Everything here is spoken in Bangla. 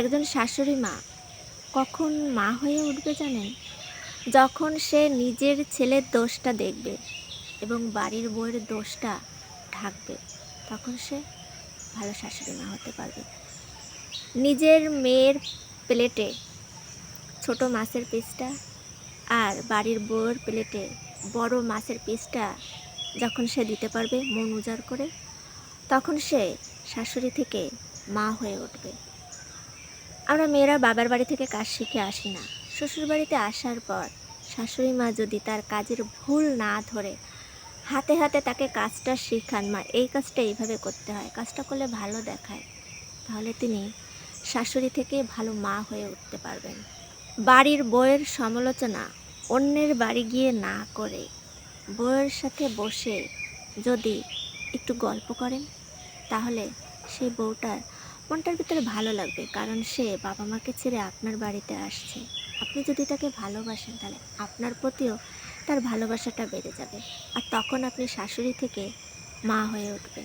একজন শাশুড়ি মা, কখন মা হয়ে উঠবে জানেন? যখন সে নিজের ছেলের দোষটা দেখবে এবং বাড়ির বউয়ের দোষটা ঢাকবে, তখন সে ভালো শাশুড়ি মা হতে পারবে। নিজের মেয়ের প্লেটে ছোট মাছের পিসটা আর বাড়ির বউয়ের প্লেটে বড় মাছের পিসটা যখন সে দিতে পারবে মন উজাড় করে, তখন সে শাশুড়ি থেকে মা হয়ে উঠবে। আমরা মেয়েরা বাবার বাড়ি থেকে কাজ শিখে আসি না। শ্বশুর বাড়িতে আসার পর শাশুড়ি মা যদি তার কাজের ভুল না ধরে, হাতে হাতে তাকে কাজটা শেখান, মা, এই কাজটা এইভাবে করতে হয়, কাজটা করলে ভালো দেখায়, তাহলে তিনি শাশুড়ি থেকে ভালো মা হয়ে উঠতে পারবেন। বাড়ির বইয়ের সমালোচনা অন্যের বাড়ি গিয়ে না করে, বউয়ের সাথে বসে যদি একটু গল্প করেন, তাহলে সেই বউটার মনটার ভিতরে ভালো লাগবে, কারণ সে বাবা মাকে ছেড়ে আপনার বাড়িতে আসছে। আপনি যদি তাকে ভালোবাসেন, তাহলে আপনার প্রতিও তার ভালোবাসাটা বেড়ে যাবে। আর তখন আপনি শাশুড়ি থেকে মা হয়ে উঠবে